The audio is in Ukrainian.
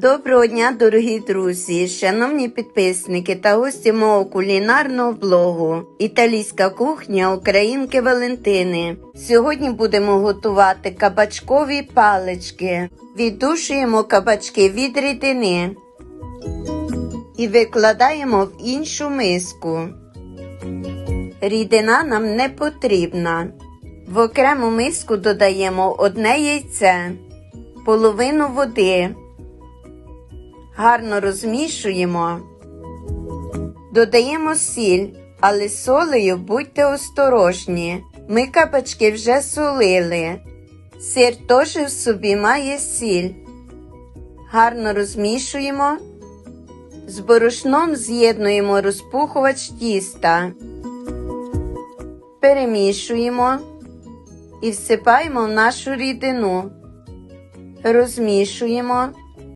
Доброго дня, дорогі друзі, шановні підписники та гості мого кулінарного блогу Італійська кухня Українки Валентини. Сьогодні будемо готувати кабачкові палички. Віддушуємо кабачки від рідини і викладаємо в іншу миску. Рідина нам не потрібна. В окрему миску додаємо одне яйце, половину води. Гарно розмішуємо. Додаємо сіль, але солею будьте осторожні. Ми кабачки вже солили. Сир теж в собі має сіль. Гарно розмішуємо. З борошном з'єднуємо розпухувач тіста. Перемішуємо і всипаємо в нашу рідину. Розмішуємо